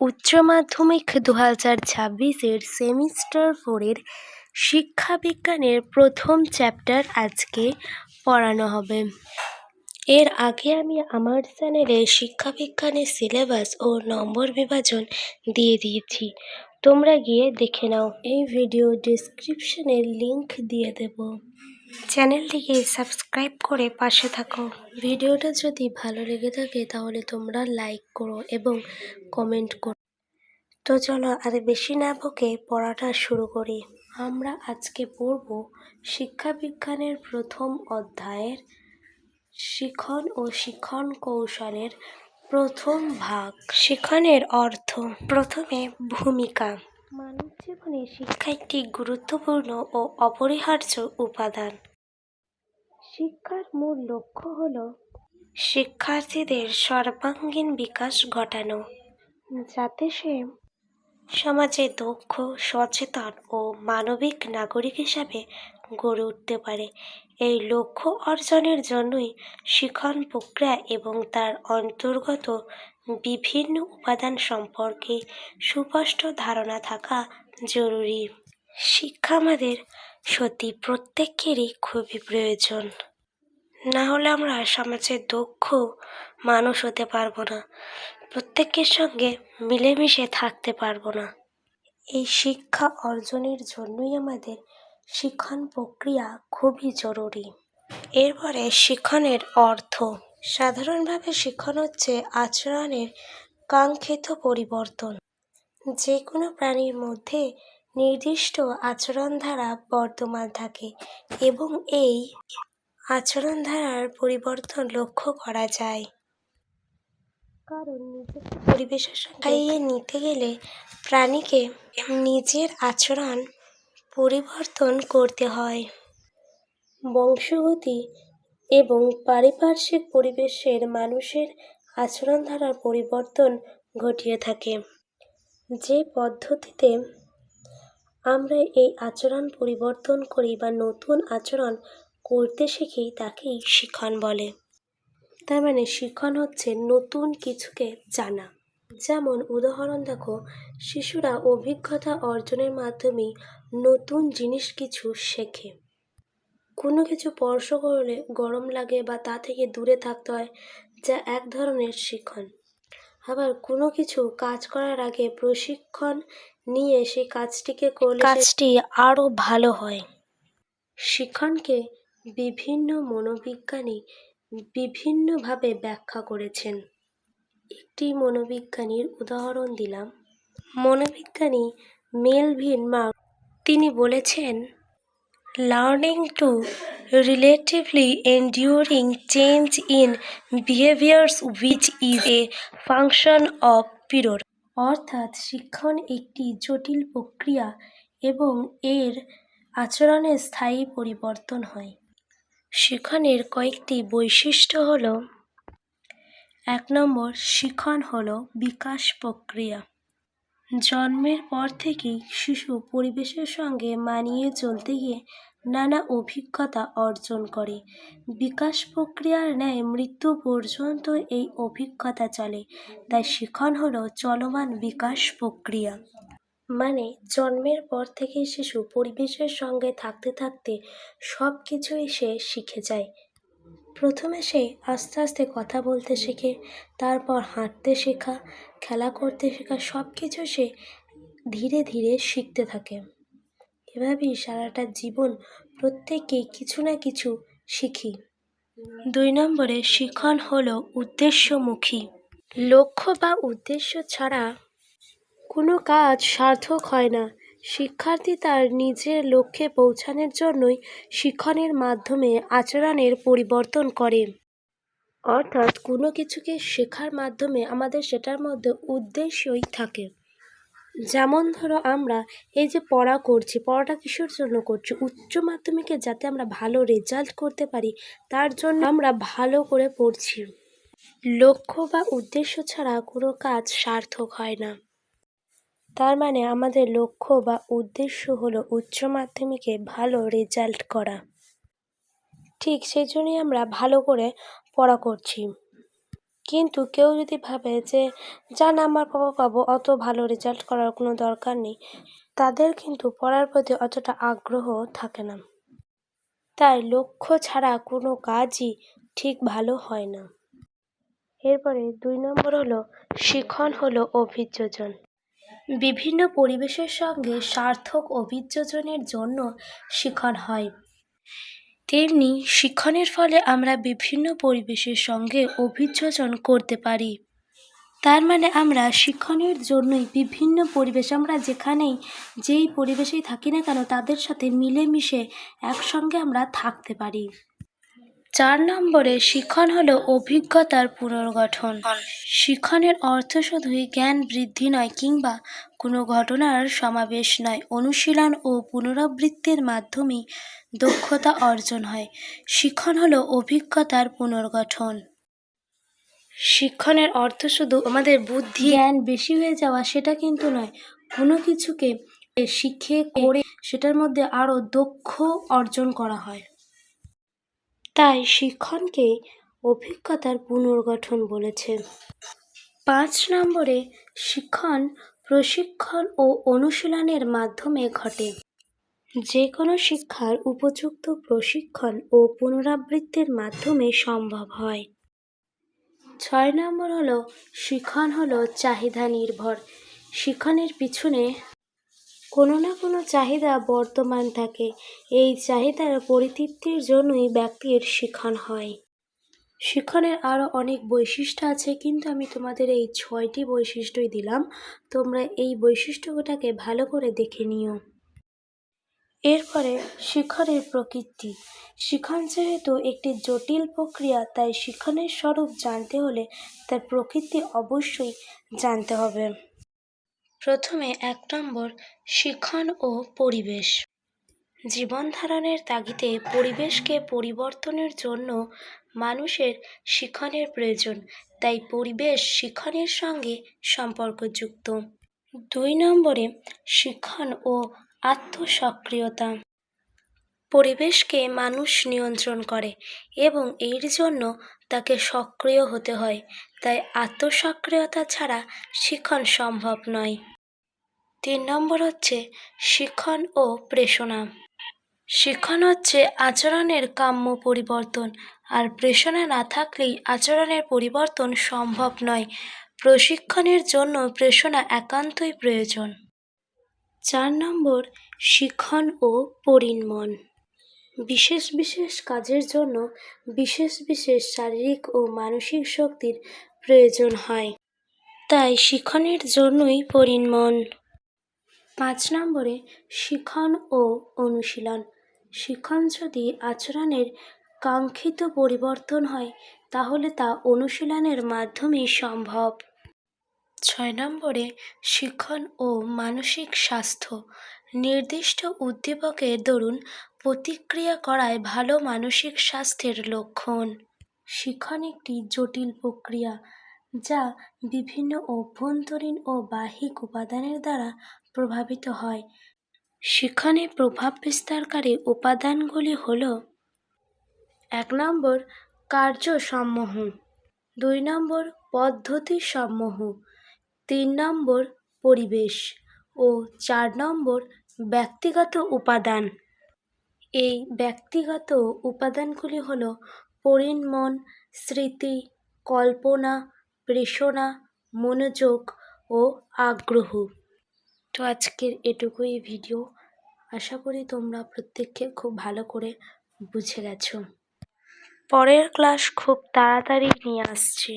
উচ্চ মাধ্যমিক দু হাজার ছাব্বিশের সেমিস্টার ফোরের শিক্ষা বিজ্ঞানের প্রথম চ্যাপ্টার আজকে পড়ানো হবে। এর আগে আমি আমার চ্যানেলে শিক্ষা বিজ্ঞানের সিলেবাস ও নম্বর বিভাজন দিয়ে দিয়েছি। তোমরা গিয়ে দেখে নাও। এই ভিডিও ডিসক্রিপশনে লিংক দিয়ে দেব। চ্যানেলটিকে সাবস্ক্রাইব করে পাশে থাকো। ভিডিওটা যদি ভালো লেগে থাকে তাহলে তোমরা লাইক করো এবং কমেন্ট করো। তো চলো আর বেশি না বকে পড়াটা শুরু করি। আমরা আজকে পড়ব শিক্ষা বিজ্ঞানের প্রথম অধ্যায়ের শিখন ও শিখন কৌশলের প্রথম ভাগ। শিখনের অর্থ প্রথমে ভূমিকা। মানব জীবনে শিক্ষা একটি গুরুত্বপূর্ণ ও অপরিহার্য উপাদান। শিক্ষার মূল লক্ষ্য হল শিক্ষার্থীদের সর্বাঙ্গীন বিকাশ ঘটানো। যাতে সে সমাজে দক্ষ সচেতন ও মানবিক নাগরিক হিসাবে গড়ে উঠতে পারে। এই লক্ষ্য অর্জনের জন্যই শিখন প্রক্রিয়া এবং তার অন্তর্গত বিভিন্ন উপাদান সম্পর্কে সুস্পষ্ট ধারণা থাকা জরুরি। শিক্ষা আমাদের সত্যি প্রত্যেকেরই খুবই প্রয়োজন। না হলে আমরা সমাজের দক্ষ মানুষ হতে পারব না। প্রত্যেকের সঙ্গে মিলেমিশে থাকতে পারব না। এই শিক্ষা অর্জনের জন্যই আমাদের শিক্ষণ প্রক্রিয়া খুবই জরুরি। এরপরে শিক্ষণের অর্থ। সাধারণভাবে শিক্ষণ হচ্ছে আচরণের কাঙ্ক্ষিত পরিবর্তন। যে কোনো প্রাণীর মধ্যে নির্দিষ্ট আচরণ ধারা বর্তমান থাকে এবং এই আচরণ ধারার পরিবর্তন লক্ষ্য করা যায়। কারণ নিজেকে পরিবেশের সঙ্গে নিতে গেলে প্রাণীকে নিজের আচরণ পরিবর্তন করতে হয়। বংশগতি এবং পারিপার্শ্বিক পরিবেশের মানুষের আচরণ ধারার পরিবর্তন ঘটিয়ে থাকে। যে পদ্ধতিতে আমরা এই আচরণ পরিবর্তন করি বা নতুন আচরণ করতে শিখি, তাকেই শিখন বলে। তার মানে শিখন হচ্ছে নতুন কিছুকে জানা। যেমন উদাহরণ, দেখো, শিশুরা অভিজ্ঞতা অর্জনের মাধ্যমে নতুন জিনিস কিছু শেখে। কোনো কিছু স্পর্শ করলে গরম লাগে বা তা থেকে দূরে থাকতে হয় যা এক ধরনের শিখন। আবার কোনো কিছু কাজ করার আগে প্রশিক্ষণ নিয়ে সেই কাজটিকে করলে কাজটি আরও ভালো হয়। শিক্ষণকে বিভিন্ন মনোবিজ্ঞানী বিভিন্নভাবে ব্যাখ্যা করেছেন। একটি মনোবিজ্ঞানীর উদাহরণ দিলাম। মনোবিজ্ঞানী মেলভিন মার্ক। তিনি বলেছেন learning to relatively enduring change in behaviours which is a function of period অর্থাৎ শিক্ষণ একটি জটিল প্রক্রিয়া এবং এর আচরণে স্থায়ী পরিবর্তন হয়। শিখনের কয়েকটি বৈশিষ্ট্য হল এক নম্বর শিখন হল বিকাশ প্রক্রিয়া। জন্মের পর থেকেই শিশু পরিবেশের সঙ্গে মানিয়ে চলতে গিয়ে নানা অভিজ্ঞতা অর্জন করে। বিকাশ প্রক্রিয়ার ন্যায় মৃত্যু পর্যন্ত এই অভিজ্ঞতা চলে। তাই শিখন হলো চলমান বিকাশ প্রক্রিয়া। মানে জন্মের পর থেকে শিশু পরিবেশের সঙ্গে থাকতে থাকতে সব কিছুই সে শিখে যায়। প্রথমে সে আস্তে আস্তে কথা বলতে শেখে, তারপর হাঁটতে শেখা, খেলা করতে শেখা সব কিছু সে ধীরে ধীরে শিখতে থাকে। এভাবেই সারাটা জীবন প্রত্যেকেই কিছু না কিছু শিখি। দুই নম্বরে শিখন হলো উদ্দেশ্যমুখী। লক্ষ্য বা উদ্দেশ্য ছাড়া কোনো কাজ সার্থক হয় না। শিক্ষার্থী তার নিজের লক্ষ্যে পৌঁছানোর জন্যই শিক্ষণের মাধ্যমে আচরণের পরিবর্তন করে। অর্থাৎ কোনো কিছুকে শেখার মাধ্যমে আমাদের সেটার মধ্যে উদ্দেশ্যই থাকে। যেমন ধরো আমরা এই যে পড়া করছি, পড়াটা কিসের জন্য করছি? উচ্চ মাধ্যমিকে যাতে আমরা ভালো রেজাল্ট করতে পারি, তার জন্য আমরা ভালো করে পড়ছি। লক্ষ্য বা উদ্দেশ্য ছাড়া কোনো কাজ সার্থক হয় না। তার মানে আমাদের লক্ষ্য বা উদ্দেশ্য হলো উচ্চ মাধ্যমিকে ভালো রেজাল্ট করা। ঠিক সেই জন্যই আমরা ভালো করে পড়া করছি। কিন্তু কেউ যদি ভাবে যে, যা নাম্বার পাবো পাবো, অত ভালো রেজাল্ট করার কোনো দরকার নেই। তাদের কিন্তু পড়ার প্রতি অতটা আগ্রহ থাকে না। তাই লক্ষ্য ছাড়া কোনো কাজই ঠিক ভালো হয় না। এরপরে দুই নম্বর হলো শিখন হলো অভিযোজন। বিভিন্ন পরিবেশের সঙ্গে সার্থক অভিযোজনের জন্য শিখন হয়। তেমনি শিক্ষণের ফলে আমরা বিভিন্ন পরিবেশের সঙ্গে অভিযোজন করতে পারি। তার মানে আমরা শিক্ষণের জন্যই বিভিন্ন পরিবেশ, আমরা যেখানেই, যেই পরিবেশেই থাকি না কেন, তাদের সাথে মিলেমিশে একসঙ্গে আমরা থাকতে পারি। চার নম্বরে শিক্ষণ হলো অভিজ্ঞতার পুনর্গঠন। শিক্ষণের অর্থ শুধুই জ্ঞান বৃদ্ধি নয় কিংবা কোনো ঘটনার সমাবেশ নয়, অনুশীলন ও পুনরাবৃত্তির মাধ্যমেই দক্ষতা অর্জন হয়। শিক্ষণ হলো অভিজ্ঞতার পুনর্গঠন। শিক্ষণের অর্থ শুধু আমাদের বুদ্ধি, জ্ঞান বেশি হয়ে যাওয়া সেটা কিন্তু নয়, কোনো কিছুকে শিখে করে সেটার মধ্যে আরও দক্ষ অর্জন করা হয়। তাই শিক্ষণকে অভিজ্ঞতার পুনর্গঠন বলেছে। পাঁচ নম্বরে শিক্ষণ, প্রশিক্ষণ ও অনুশীলনের মাধ্যমে ঘটে। যে কোনো শিক্ষার উপযুক্ত প্রশিক্ষণ ও পুনরাবৃত্তির মাধ্যমে সম্ভব হয়। ছয় নম্বর হলো, শিক্ষণ হলো চাহিদা নির্ভর। শিক্ষণের পিছনে কোনো না কোনো চাহিদা বর্তমান থাকে। এই চাহিদার পরিতৃপ্তির জন্যই ব্যক্তির শিক্ষণ হয়। শিক্ষণের আরও অনেক বৈশিষ্ট্য আছে, কিন্তু আমি তোমাদের এই ছয়টি বৈশিষ্ট্যই দিলাম। তোমরা এই বৈশিষ্ট্যটাকে ভালো করে দেখে নিও। এরপরে শিক্ষণের প্রকৃতি। শিক্ষণ যেহেতু একটি জটিল প্রক্রিয়া, তাই শিক্ষণের স্বরূপ জানতে হলে তার প্রকৃতি অবশ্যই জানতে হবে। প্রথমে এক নম্বর, শিক্ষণ ও পরিবেশ। জীবন ধারণের তাগিদে পরিবেশকে পরিবর্তনের জন্য মানুষের শিক্ষণের প্রয়োজন, তাই পরিবেশ শিক্ষণের সঙ্গে সম্পর্কযুক্ত। দুই নম্বরে, শিক্ষণ ও আত্মসক্রিয়তা। পরিবেশকে মানুষ নিয়ন্ত্রণ করে এবং এর জন্য তাকে সক্রিয় হতে হয় তাই আত্মসক্রিয়তা ছাড়া শিক্ষণ সম্ভব নয়। তিন নম্বর হচ্ছে শিক্ষণ ও প্রেষণা। শিক্ষণ হচ্ছে আচরণের কাম্য পরিবর্তন, আর প্রেষণা না থাকলেই আচরণের পরিবর্তন সম্ভব নয়। প্রশিক্ষণের জন্য প্রেষণা একান্তই প্রয়োজন। চার নম্বর শিক্ষণ ও পরিণমন। বিশেষ বিশেষ কাজের জন্য বিশেষ বিশেষ শারীরিক ও মানসিক শক্তির প্রয়োজন হয়। তাই শিক্ষণের জন্যই পরিণমন। পাঁচ নম্বরে শিক্ষণ ও অনুশীলন। শিক্ষণ যদি আচরণের কাঙ্ক্ষিত পরিবর্তন হয়, তাহলে তা অনুশীলনের মাধ্যমেই সম্ভব। ছয় নম্বরে শিক্ষণ ও মানসিক স্বাস্থ্য। নির্দিষ্ট উদ্দীপকের দরুন প্রতিক্রিয়া করায় ভালো মানসিক স্বাস্থ্যের লক্ষণ। শিক্ষণ একটি জটিল প্রক্রিয়া যা বিভিন্ন অভ্যন্তরীণ ও বাহ্যিক উপাদানের দ্বারা প্রভাবিত হয়। শিক্ষণে প্রভাব বিস্তারকারী উপাদানগুলি হল এক নম্বর কার্য কার্যসমূহ দুই নম্বর পদ্ধতি সমূহ তিন নম্বর পরিবেশ ও চার নম্বর ব্যক্তিগত উপাদান। এই ব্যক্তিগত উপাদানগুলি হল পরিণমন স্মৃতি, কল্পনা, প্রেষণা, মনোযোগ ও আগ্রহ। তো আজকের এটুকুই ভিডিও। আশা করি তোমরা প্রত্যেককে খুব ভালো করে বুঝে গেছো। পরের ক্লাস খুব তাড়াতাড়ি নিয়ে আসছি।